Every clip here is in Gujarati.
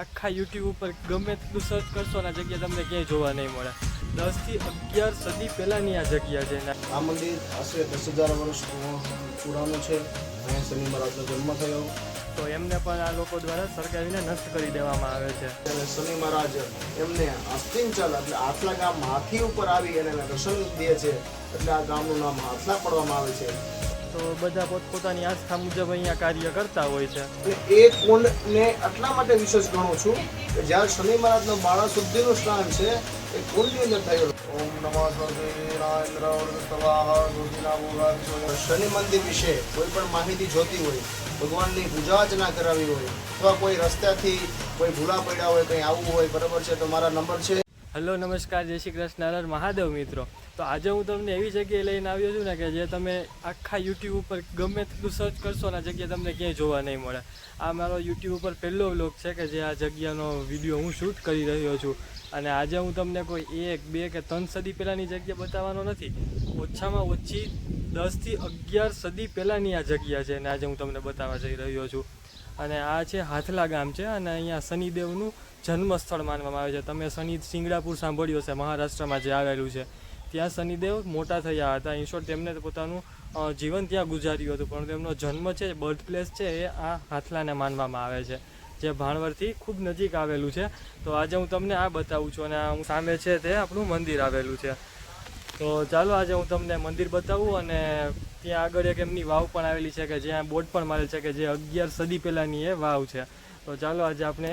આખા યુટ્યુબ ઉપર ગમે તેટલું સર્ચ કરશો ને આ જગ્યા તમને ક્યાંય જોવા નહીં મળે. દસથી અગિયાર સદી પહેલાંની આ જગ્યા છે આ મંદિર આશરે દસ હજાર વર્ષ પુરાણું છે. અહીંયા શનિ મહારાજનો જન્મ થયો. તો એમને પણ આ લોકો દ્વારા સરકારીને નષ્ટ કરી દેવામાં આવે છે. શનિ મહારાજ એમને અસ્થિંચલ એટલે આટલા ગામ હાથી ઉપર આવી અને એને દર્શન દે છે. એટલે આ ગામનું નામ હાથલા પડવામાં આવે છે. તો બધા પોતપોતાની આસ્થા મુજબ અહીંયા કાર્ય કરતા હોય છે. અને એ કુંડને એટલા માટે વિશેષ ગણું છું કે જ્યારે શનિ મહારાજનો બાળા સુધીનું સ્નાન છે એ કુંડની અંદર થયેલું ઓમ નમઃ સ્વામિનારાયણ શનિ મંદિર વિશે કોઈ પણ માહિતી જોતી હોય ભગવાનની પૂજા અર્ચના કરાવી હોય અથવા કોઈ રસ્તાથી કોઈ ભૂલા પડ્યા હોય કંઈ આવવું હોય બરાબર છે તો મારા નંબર છે હેલો, નમસ્કાર, જય શ્રી કૃષ્ણ હર મહાદેવ મિત્રો. તો આજે હું તમને એવી જગ્યાએ લઈને આવ્યો છું ને કે જે તમે આખા યુટ્યુબ ઉપર ગમે તેટલું સર્ચ કરશો ને જગ્યા તમને ક્યાંય જોવા નહીં મળે. આ મારો યુટ્યુબ ઉપર પહેલો વ્લોગ છે કે જે આ જગ્યાનો વીડિયો હું શૂટ કરી રહ્યો છું. અને આજે હું તમને કોઈ એક, બે કે ત્રણ સદી પહેલાંની જગ્યા બતાવવાનો નથી. ઓછામાં ઓછી દસથી અગિયાર સદી પહેલાંની આ જગ્યા છે અને આજે હું તમને બતાવવા જઈ રહ્યો છું. અને આ છે હાથલા ગામ છે અને અહીંયા શનિદેવનું જન્મસ્થળ માનવામાં આવે છે. તમે શનિ સિંગડાપુર સાંભળ્યું હશે, મહારાષ્ટ્રમાં જે આવેલું છે. ત્યાં શનિદેવ મોટા થયા હતા. ઇનશોર્ટ તેમને પોતાનું જીવન ત્યાં ગુજાર્યું હતું, પણ તેમનો જન્મ છે, બર્થ પ્લેસ છે, એ આ હાથલાને માનવામાં આવે છે, જે ભાણવરથી ખૂબ નજીક આવેલું છે. તો આજે હું તમને આ બતાવું છું અને હું સામે છે તે આપણું મંદિર આવેલું છે. તો ચાલો આજે હું તમને મંદિર બતાવું અને ત્યાં આગળ એક એમની વાવ પણ આવેલી છે કે જ્યાં બોર્ડ પણ મારેલ છે કે જે અગિયાર સદી પહેલાંની એ વાવ છે. તો ચાલો આજે આપણે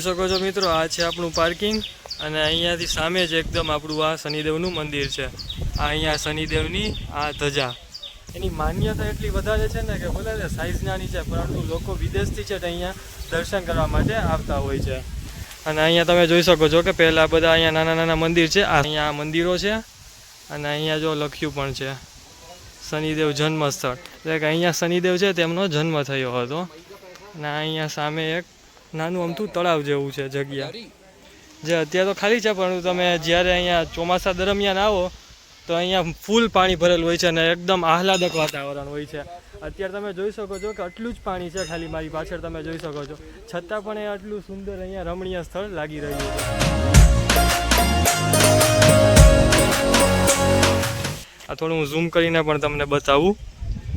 જોઈ શકો છો મિત્રો, આ છે આપણું પાર્કિંગ અને અહીંયાથી સામે જ એકદમ આપણું આ શનિદેવનું મંદિર છે. આ અહીંયા શનિદેવની આ ધજા. એની માન્યતા એટલી વધારે છે ને કે ભલે સાઈઝ નાની છે, પરંતુ લોકો વિદેશથી છે અહીંયા દર્શન કરવા માટે આવતા હોય છે. અને અહીંયા તમે જોઈ શકો છો કે પહેલાં બધા અહીંયા નાના નાના મંદિર છે. આ અહીંયા મંદિરો છે અને અહીંયા જો લખ્યું પણ છે, શનિદેવ જન્મસ્થળ. એટલે કે અહીંયા શનિદેવ છે, તેમનો જન્મ થયો હતો. અને અહીંયા સામે એક નાનું અમથું તળાવ જેવું છે જગ્યા. જે અત્યારે તો ખાલી છે, પણ તમે જ્યારે અહીંયા ચોમાસા દરમિયાન આવો, તો અહીંયા ફૂલ પાણી ભરેલું હોય છે અને એકદમ આહલાદક વાતાવરણ હોય છે. અત્યારે તમે જોઈ શકો છો કે આટલું જ પાણી છે ખાલી મારી પાછળ, તમે જોઈ શકો છો. છતાં પણ એ આટલું સુંદર અહીંયા રમણીય સ્થળ લાગી રહ્યું છે. આ થોડું હું ઝૂમ કરીને પણ તમને બતાવું.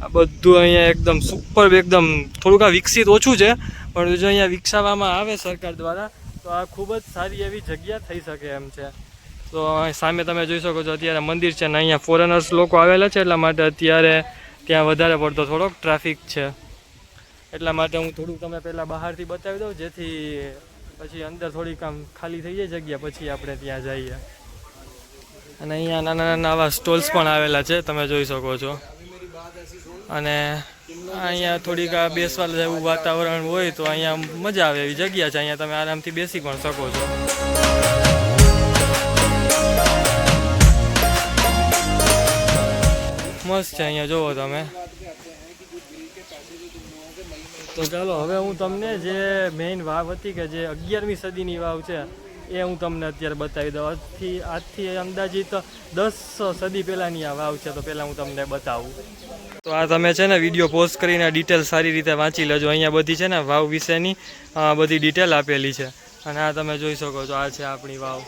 આ બધું અહીંયા એકદમ સુપર એકદમ થોડુંક આ વિકસિત ઓછું છે પણ જો અહીંયા વિકસાવવામાં આવે સરકાર દ્વારા, તો આ ખૂબ જ સારી એવી જગ્યા થઈ શકે એમ છે. તો સામે તમે જોઈ શકો છો, અત્યારે મંદિર છે ને અહીંયા ફોરેનર્સ લોકો આવેલા છે, એટલા માટે અત્યારે ત્યાં વધારે પડતો થોડોક ટ્રાફિક છે. એટલા માટે હું થોડુંક તમે પહેલાં બહારથી બતાવી દઉં, જેથી પછી અંદર થોડીક આમ ખાલી થઈ જાય જગ્યા, પછી આપણે ત્યાં જઈએ. અને અહીંયા નાના નાના આવા સ્ટોલ્સ પણ આવેલા છે, તમે જોઈ શકો છો. અને અહીંયા થોડીક આ બેસવા જેવું વાતાવરણ હોય તો અહીંયા મજા આવે એવી જગ્યા છે. અહીંયા તમે આરામથી બેસી પણ શકો છો. મસ્ત છે અહીંયા જોવો તમે. તો ચાલો, હવે હું તમને જે મેઇન વાવ હતી કે જે અગિયારમી સદીની વાવ છે, એ હું તમને અત્યારે બતાવી દઉં. આજથી આજથી અંદાજિત દસ સદી પહેલાંની આ વાવ છે, તો પહેલાં હું તમને બતાવું. તો આ તમે છે ને વીડિયો પોસ્ટ કરીને ડિટેલ સારી રીતે વાંચી લેજો. અહીંયા બધી છે ને વાવ વિશેની બધી ડિટેલ આપેલી છે. અને આ તમે જોઈ શકો છો, આ છે આપણી વાવ.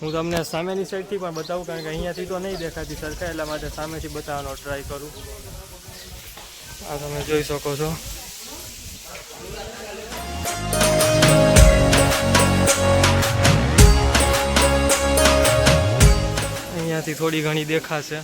હું તમને સામેની સાઈડથી પણ બતાવું, કારણ કે અહીંયાથી તો નહીં દેખાતી સરખા, એટલા માટે સામેથી બતાવવાનો ટ્રાય કરું. આ તમે જોઈ શકો છો. અહીંયાથી થોડી ઘણી દેખાશે.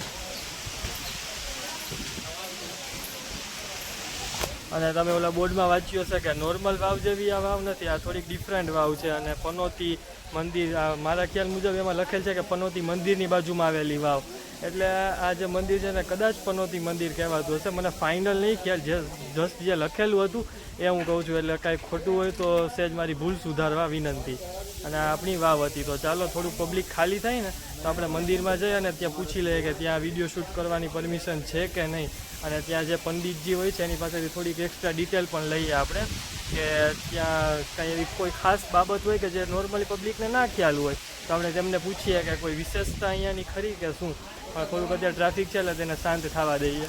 અને તમે ઓલા બોર્ડમાં વાંચ્યું હશે કે નોર્મલ વાવ જેવી આ વાવ નથી, આ થોડીક ડિફરન્ટ વાવ છે અને પનોતી મંદિર મારા ખ્યાલ મુજબ એમાં લખેલ છે કે પનોતી મંદિરની બાજુમાં આવેલી વાવ. એટલે આ જે મંદિર છે ને કદાચ પનોતી મંદિર કહેવાતું હશે. મને ફાઇનલ નહીં ખ્યાલ, જે જસ્ટ જે લખેલું હતું એ હું કહું છું. એટલે કાંઈ ખોટું હોય તો સહેજ મારી ભૂલ સુધારવા વિનંતી. અને આપણી વાવ હતી. તો ચાલો થોડું પબ્લિક ખાલી થાય ને, તો આપણે મંદિરમાં જઈએ અને ત્યાં પૂછી લઈએ કે ત્યાં વીડિયો શૂટ કરવાની પરમિશન છે કે નહીં. અને ત્યાં જે પંડિતજી હોય છે, એની પાસેથી થોડીક એક્સ્ટ્રા ડિટેલ પણ લઈએ આપણે, કે ત્યાં કંઈ એવી કોઈ ખાસ બાબત હોય કે જે નોર્મલી પબ્લિકને ના ખ્યાલ હોય. તો આપણે તેમને પૂછીએ કે કોઈ વિશેષતા અહીંયાની ખરી કે શું? પણ થોડુંક અત્યારે ટ્રાફિક છે એટલે તેને શાંત થવા દઈએ.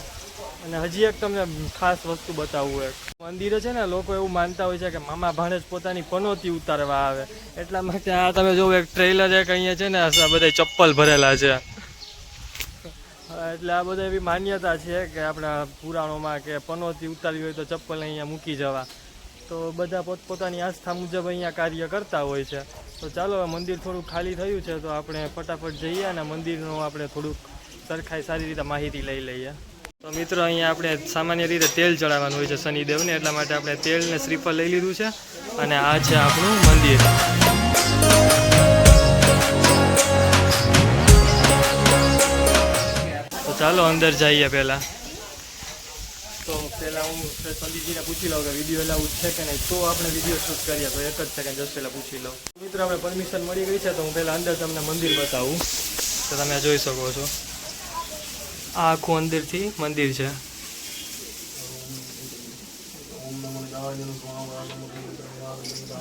અને હજી એક તમને ખાસ વસ્તુ બતાવવું એક. મંદિરે છે ને, લોકો એવું માનતા હોય છે કે મામા ભાણેજ પોતાની પનોતી ઉતારવા આવે. એટલા માટે આ તમે જો એક ટ્રેલર એક અહીંયા છે ને, આ બધા ચપ્પલ ભરેલા છે. એટલે આ બધા એવી માન્યતા છે કે આપણા પુરાણોમાં કે પનોતી ઉતારવી હોય તો ચપ્પલ અહીંયા મૂકી જવા. તો બધા પોતપોતાની આસ્થા મુજબ અહીંયા કાર્ય કરતા હોય છે. તો ચાલો મંદિર થોડું ખાલી થયું છે, તો આપણે ફટાફટ જઈએ અને મંદિરનું આપણે થોડુંક સરખાઈ સારી રીતે માહિતી લઈ લઈએ. તો મિત્રો, અહીંયા આપણે સામાન્ય રીતે તેલ ચડાવવાનું હોય છે શનિદેવને, એટલા માટે આપણે તેલ ને શ્રીફળ લઈ લીધું છે અને આ છે આપણું મંદિર. ચાલો અંદર જઈએ પહેલાં. તો પહેલાં હું પંડિતજીને પૂછી લઉં કે વીડિયો એલાઉડ છે કે નહીં. તો આપણે વીડિયો શૂટ કરીએ, તો એક જ સેકન્ડ જસ્ટ પહેલાં પૂછી લઉં. મિત્રો, આપણે પરમિશન મળી ગઈ છે, તો હું પહેલાં અંદર તમને મંદિર બતાવું. તો તમે જોઈ શકો છો. આ આખું અંદરથી મંદિર છે.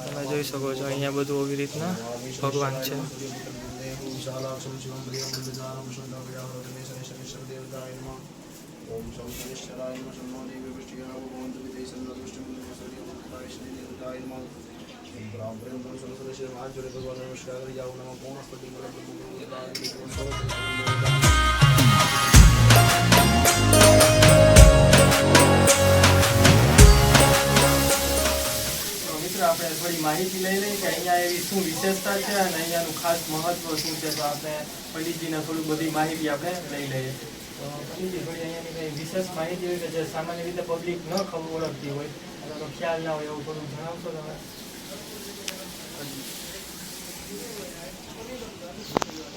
તમે જોઈ શકો છો, અહીંયા બધું આવી રીતના ભગવાન છે. ઓમ શમ શનિશ્ચરાય નમઃ દેવી વૃષ્ટિયા ભગવંત વિદય સંદૃષ્ટિ સૂર્ય મંત્રાય ભગવાન નમસ્કાર કરી જાઓ નમઃ પૂર્ણ મિત્ર માહિતી લઈ લઈએ કે અહીંયા એવી શું વિશેષતા છે અને અહીંયાનું ખાસ મહત્વ શું છે તો આપણે પંડિતજીને થોડું બધી માહિતી આપણે લઈ લઈએ. તો પંડિતજી, થોડી અહીંયાની કંઈ વિશેષ માહિતી હોય કે જે સામાન્ય રીતે પબ્લિક ન ખબર ઓળખતી હોય અથવા ખ્યાલ ના હોય એવું થોડું જણાવશો તમે?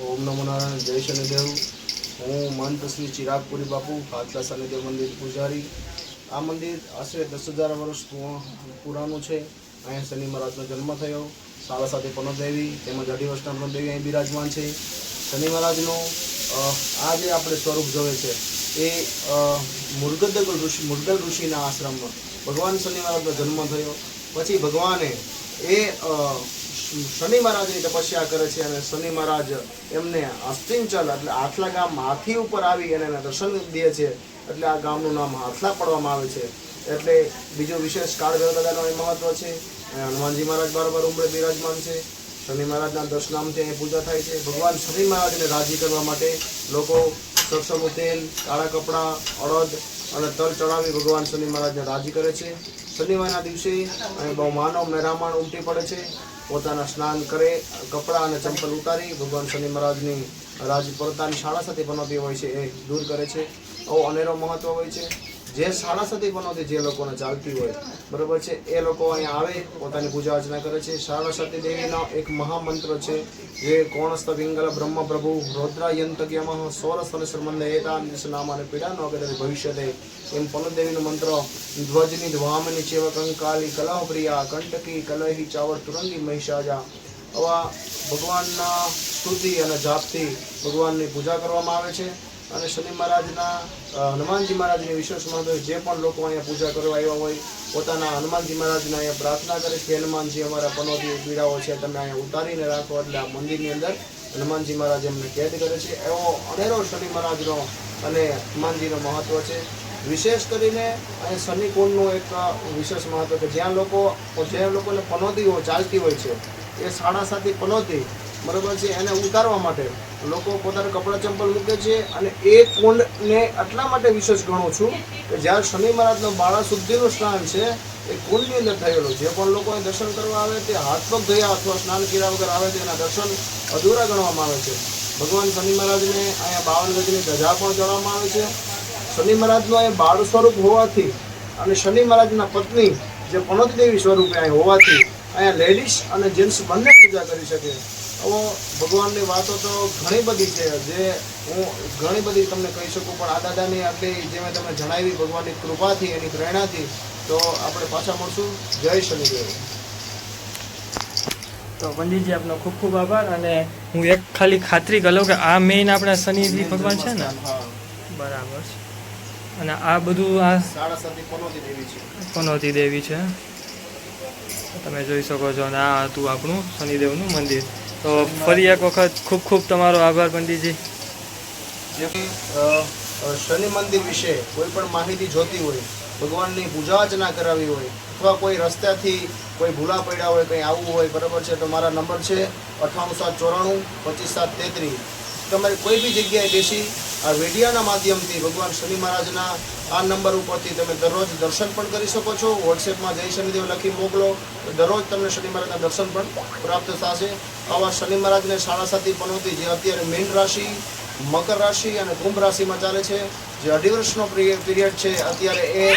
ઓમ નમો નારાયણ, જય શનિદેવ. હું મંત શ્રી ચિરાગપુરી બાપુ ખાતલા શનિદેવ મંદિર પૂજારી. આ મંદિર આશરે દસ હજાર વર્ષ પુરાણું છે. અહીંયા શનિ મહારાજનો જન્મ થયો સાડા સાથે પનોદેવી તેમજ અઢી વર્ષના પનોદેવી અહીં બિરાજમાન છે. શનિ મહારાજનું આ જે આપણે સ્વરૂપ જોવે છે એ અ, ઋષિ મુરગલ ઋષિના આશ્રમમાં ભગવાન શનિ મહારાજનો જન્મ થયો. પછી ભગવાને એ શનિ મહારાજની તપસ્યા કરે છે અને શનિ મહારાજ એમને અસ્તિંચલ એટલે આટલા ગામ હાથી ઉપર આવી અને એને દર્શન દે છે. એટલે આ ગામનું નામ હાથલા પડવામાં આવે છે. એટલે બીજો વિશેષ કાળ દાદાનો એ મહત્વ છે. હનુમાનજી મહારાજ બરાબર ઉમરે બિરાજમાન છે. શનિ મહારાજના દર્શનામથી અહીં પૂજા થાય છે. ભગવાન શનિ મહારાજને રાજી કરવા માટે લોકો સરસવનું તેલ, કાળા કપડાં, અડદ અને તલ ચડાવી ભગવાન શનિ મહારાજને રાજી કરે છે. શનિવારના દિવસે અહીં બહુ માનવ મહેરામણ ઉમટી પડે છે. પોતાના સ્નાન કરે, કપડાં અને ચંપલ ઉતારી ભગવાન શનિ મહારાજની રાજ પોતાની શાળા સાથે પનોતી હોય છે એ દૂર કરે છે. બહુ અનેરો મહત્વ હોય છે. જે શાળા સતી પનોતી જે લોકોને ચાલતી હોય, બરોબર છે, એ લોકો અહીંયા આવે, પોતાની પૂજા અર્ચના કરે છે. શાળા સતી દેવીનો એક મહામંત્ર છે, જે કોણસ્ત વિંગલ બ્રહ્મ પ્રભુ રૌદ્રાયંતગ્યમ સોરસ સંબંધ એતા નામ અને પીડાનો અગર ભવિષ્યતે એમ પનોદેવીનો મંત્ર, ધ્વજની ધ્વામની ચેવ કંકાલી કલહ પ્રિયા કંટકી કલહી ચાવર તુરંગી મહિષાજા. આવા ભગવાનના સ્તુતિ અને જાપથી ભગવાનની પૂજા કરવામાં આવે છે. અને શનિ મહારાજના હનુમાનજી મહારાજની વિશેષ મહત્વ જે પણ લોકો અહીંયા પૂજા કરવા આવ્યા હોય, પોતાના હનુમાનજી મહારાજના અહીંયા પ્રાર્થના કરે કે હનુમાનજી અમારા પનોતી પીડાઓ છે, તમે અહીંયા ઉતારીને રાખો એટલે આ મંદિરની અંદર હનુમાનજી મહારાજ એમને કેદ કરે છે. એવો અનેરો શનિ મહારાજનો અને હનુમાનજીનો મહત્વ છે. વિશેષ કરીને અહીં શનિ કુંડનું એક વિશેષ મહત્વ કે જ્યાં લોકો જે લોકોને પનોતીઓ ચાલતી હોય છે, એ સાડા સાતી પનોતી બરાબર છે, એને ઉતારવા માટે લોકો પોતાના કપડાં ચંપલ મૂકે છે અને એ કુંડને એટલા માટે વિશેષ ગણું છું કે જ્યારે શનિ મહારાજનો બાળા શુદ્ધિનું સ્નાન છે, એ કુંડની અંદર થયેલું. જે પણ લોકોને દર્શન કરવા આવે તે હાથ પગ ધોયા અથવા સ્નાન કર્યા વગર આવે તેના દર્શન અધૂરા ગણવામાં આવે છે. ભગવાન શનિ મહારાજને અહીંયા બાવન ગજની ધજા પણ ચડવામાં આવે છે. શનિ મહારાજનું અહીંયા બાળ સ્વરૂપ હોવાથી અને શનિ મહારાજના પત્ની જે દેવી સ્વરૂપે અહીં હોવાથી અહીંયા લેડીઝ અને જેન્ટ્સ બંને પૂજા કરી શકે. હવે ભગવાનની વાતો તો ઘણી બધી છે. જે હું ઘણી બધી તમને કહી શકું પણ આ દાદાની આટલી જે મેં તમને જણાવી ભગવાનની કૃપાથી એની પ્રેરણાથી તો આપણે પાછા મળશું. જય શનિદેવ. તો પંડિતજી આપનો ખૂબ ખૂબ આભાર અને હું એક ખાલી ખાતરી કરું કે આ મેઇન આપણા શનિજી ભગવાન છે ને? બરાબર છે. અને આ બધું આ પનોતી દેવી છે. તમે જોઈ શકો છો અને આ હતું આપણું શનિદેવનું મંદિર. તો ફરી એક વખત ખૂબ ખૂબ તમારો આભાર, પંડિતજી. જે શનિ મંદિર વિશે કોઈ પણ માહિતી જોતી હોય, ભગવાનની પૂજા અર્ચના કરાવી હોય, અથવા કોઈ રસ્તાથી કોઈ ભૂલા પડ્યા હોય, કંઈ આવવું હોય, બરાબર છે, તો મારા નંબર છે અઠ્ઠાણું સાત ચોરાણું, પચીસ સાત તેત્રીસ. તમારે કોઈ બી જગ્યાએ બેસી આ વિડીયોના માધ્યમથી ભગવાન શનિ મહારાજના આ નંબર ઉપરથી તમે દરરોજ દર્શન પણ કરી શકો છો. વોટ્સએપમાં જય શનિદેવ લખી મોકલો. દરરોજ તમને શનિ મહારાજના દર્શન પણ પ્રાપ્ત થશે. આવા શનિ મહારાજને સાડા સાતી પનોતી જે અત્યારે મીન રાશિ, મકર રાશિ અને કુંભ રાશિમાં ચાલે છે. જે અઢી વર્ષનો પીરિયડ છે, અત્યારે એ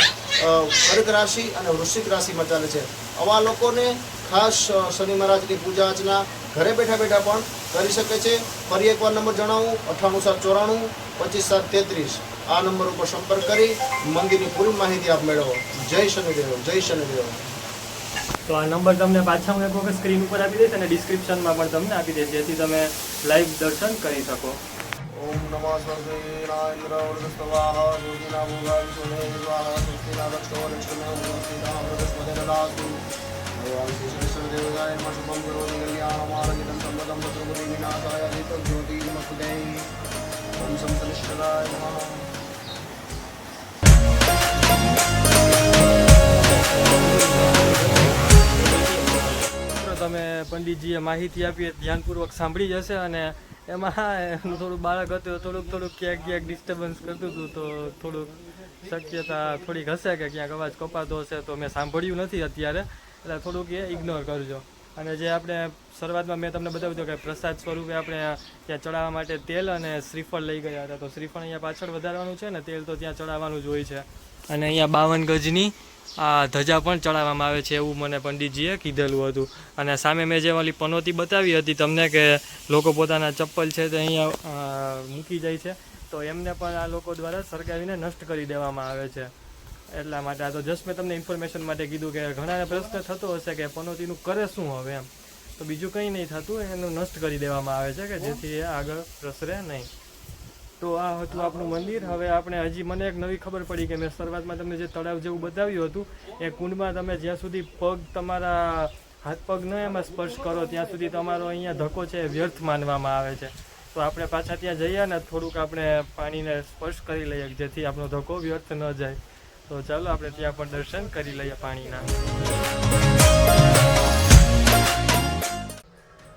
કર્ક રાશિ અને વૃશ્ચિક રાશિમાં ચાલે છે. આવા લોકોને ખાસ શનિ મહારાજની પૂજા અર્ચના ઘરે બેઠા બેઠા પણ કરી શકે છે. ફરી એકવાર નંબર જણાવું. અઠ્ઠાણું સાત ચોરાણું પચીસ સાત તેત્રીસ. આ નંબર ઉપર સંપર્ક કરી મંદિરની પૂરી માહિતી આપ મેળવો. જય શનિદેવ જય શનિદેવ. તો આ નંબર તમને પાછા હું એક વખત સ્ક્રીન ઉપર આપી દઈશ અને ડિસ્ક્રિપ્શનમાં પણ તમને આપી દઈશ જેથી તમે લાઈવ દર્શન કરી શકો. ઓમ નમઃ ભોગા સ્વાહા સ્વસ્તિના દક્ષો લક્ષ્મી મૂર્તિના બૃહસ્પતિ તમે પંડિતજીએ માહિતી આપી ધ્યાનપૂર્વક સાંભળી જશે અને એમાં થોડું બાળક હતું થોડુંક થોડુંક ક્યાંક ક્યાંક ડિસ્ટર્બન્સ કરતું હતું, તો થોડુંક શક્યતા થોડીક હશે કે ક્યાંક અવાજ કપાતો હશે, તો મેં સાંભળ્યું નથી અત્યારે. એટલે થોડુંક એ ઇગ્નોર કરજો. અને જે આપણે શરૂઆતમાં મેં તમને બતાવ્યું હતું કે પ્રસાદ સ્વરૂપે આપણે ત્યાં ચડાવવા માટે તેલ અને શ્રીફળ લઈ ગયા હતા. તો શ્રીફળ અહીંયા પાછળ વધારવાનું છે ને, તેલ તો ત્યાં ચડાવવાનું જ હોય છે. અને અહીંયા બાવન ગજની આ ધજા પણ ચડાવવામાં આવે છે એવું મને પંડિતજીએ કીધેલું હતું. અને સામે મેં જે ઓલી પનોતી બતાવી હતી તમને કે લોકો પોતાના ચપ્પલ છે તે અહીંયા મૂકી જાય છે. તો એમને પણ આ લોકો દ્વારા સરકાવીને નષ્ટ કરી દેવામાં આવે છે. એટલા માટે આ તો જસ્ટ મેં તમને ઇન્ફોર્મેશન માટે કીધું કે ઘણાને પ્રશ્ન થતો હશે કે પનોતીનું કરે શું હવે એમ? તો બીજું કંઈ નહીં થતું એનું નષ્ટ કરી દેવામાં આવે છે કે જેથી એ આગળ પ્રસરે નહીં. તો આ હતું આપણું મંદિર. હવે આપણે હજી મને એક નવી ખબર પડી કે મેં શરૂઆતમાં તમને જે તળાવ જેવું બતાવ્યું હતું એ કુંડમાં તમે જ્યાં સુધી પગ તમારા હાથ પગ ન એમાં સ્પર્શ કરો ત્યાં સુધી તમારો અહીંયા ધક્કો છે એ વ્યર્થ માનવામાં આવે છે. તો આપણે પાછા ત્યાં જઈએ ને થોડુંક આપણે પાણીને સ્પર્શ કરી લઈએ જેથી આપણો ધક્કો વ્યર્થ ન જાય. તો ચાલો આપણે ત્યાં પણ દર્શન કરી લઈએ પાણીના.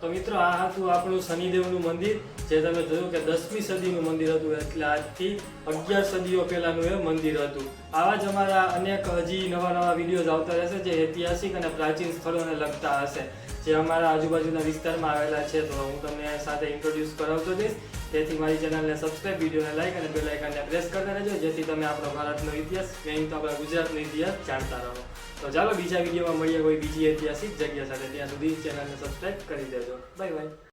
તો મિત્રો, આ હતું આપણું શનિદેવનું મંદિર, જે તમે જોયું કે દસમી સદીનું મંદિર હતું. એટલે આજથી અગિયાર સદીઓ પહેલાંનું એ મંદિર હતું. આવા જ અમારા અનેક હજી નવા નવા વિડીયોઝ આવતા રહેશે, જે ઐતિહાસિક અને પ્રાચીન સ્થળોને લગતા હશે. જે અમારા આજુબાજુના વિસ્તારમાં આવેલા છે, તો હું તમને સાથે ઇન્ટ્રોડ્યુસ કરાવતો જઈશ. તેથી મારી ચેનલને સબસ્ક્રાઈબ વિડીયોને લાઈક અને બેલ આઇકનને પ્રેસ કરતા રહેજો, જેથી તમે આપણો ભારતનો ઇતિહાસ મેઇન તો આપણા ગુજરાતનો ઇતિહાસ જાણતા રહો. તો ચાલો બીજા વિડીયોમાં મળીએ કોઈ બીજી ઐતિહાસિક જગ્યા સાથે. ત્યાં સુધી ચેનલને સબસ્ક્રાઈબ કરી દેજો. Bye bye